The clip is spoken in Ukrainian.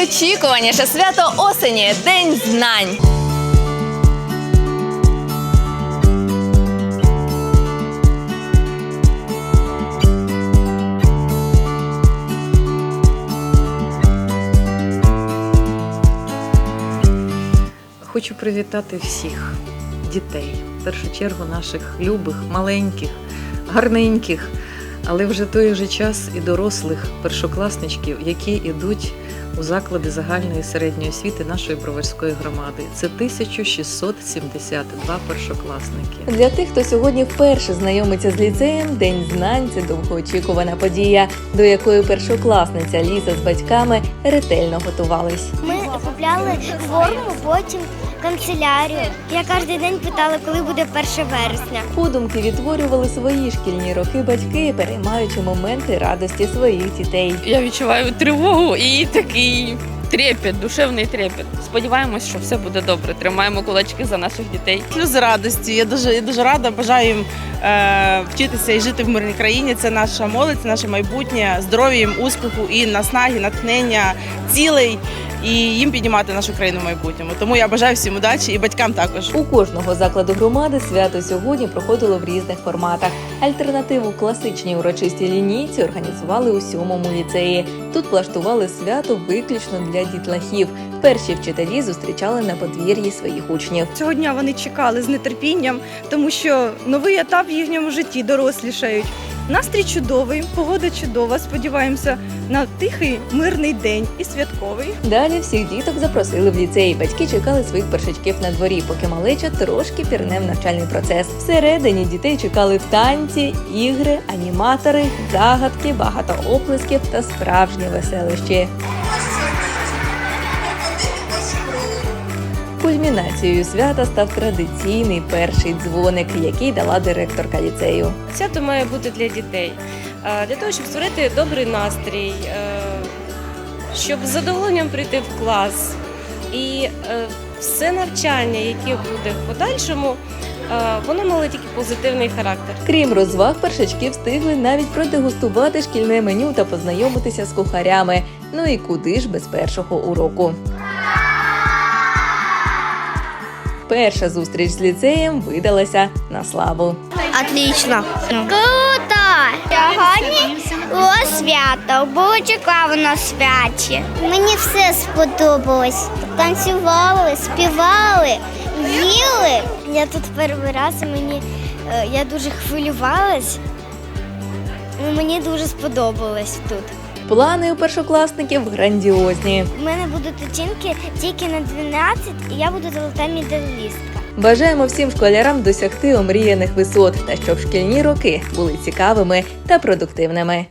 найочікуваніше свято осені День знань. Хочу привітати всіх дітей, в першу чергу наших любих, маленьких, гарненьких, але вже той же час і дорослих першокласничків, які йдуть у заклади загальної середньої освіти нашої броварської громади. Це 1672 першокласники. Для тих, хто сьогодні вперше знайомиться з ліцеєм, День знань це довгоочікувана подія, до якої першокласниця Ліза з батьками ретельно готувались. Ми купляли форму, потім канцелярію. Я кожен день питала, коли буде 1 вересня. Подумки відтворювали свої шкільні роки батьки, переймаючи моменти радості своїх дітей. Я відчуваю тривогу і такий трепет, душевний трепет. Сподіваємось, що все буде добре. Тримаємо кулачки за наших дітей. Сльози радості. Я дуже, я дуже рада. Бажаю їм е, вчитися і жити в мирній країні. Це наша молодь, це наше майбутнє, здоров'я їм, успіху і наснаги, натхнення, цілей. І їм піднімати нашу країну в майбутньому. Тому я бажаю всім удачі і батькам також. У кожного закладу громади свято сьогодні проходило в різних форматах. Альтернативу класичній урочистій лінійці організували у сьомому ліцеї. Тут влаштували свято виключно для дітлахів. Перші вчителі зустрічали на подвір'ї своїх учнів. Цього дня вони чекали з нетерпінням, тому що новий етап в їхньому житті дорослішають. Настрій чудовий, погода чудова. Сподіваємося на тихий мирний день і святковий. Далі всіх діток запросили в ліцей. Батьки чекали своїх першачків на дворі, поки малеча трошки пірне в навчальний процес. Всередині дітей чекали танці, ігри, аніматори, загадки, багато оплесків та справжні веселищі. Кульмінацією свята став традиційний перший дзвоник, який дала директорка ліцею. Свято має бути для дітей, для того, щоб створити добрий настрій, е, щоб з задоволенням прийти в клас. І е, все навчання, яке буде в подальшому, е, воно мало тільки позитивний характер. Крім розваг, першачки встигли навіть продегустувати шкільне меню та познайомитися з кухарями. Ну і куди ж без першого уроку. Перша зустріч з ліцеєм видалася на славу. Отлично. Круто! Сьогодні було свято, було цікаво на святі. Мені все сподобалось. Танцювали, співали, їли. Я тут перший раз і мені е, я дуже хвилювалась. Ну, Мені дуже сподобалось тут. Плани у першокласників грандіозні. У мене будуть оцінки тільки на 12, і я буду золота медалістка. Бажаємо всім школярам досягти омріяних висот та щоб шкільні роки були цікавими та продуктивними.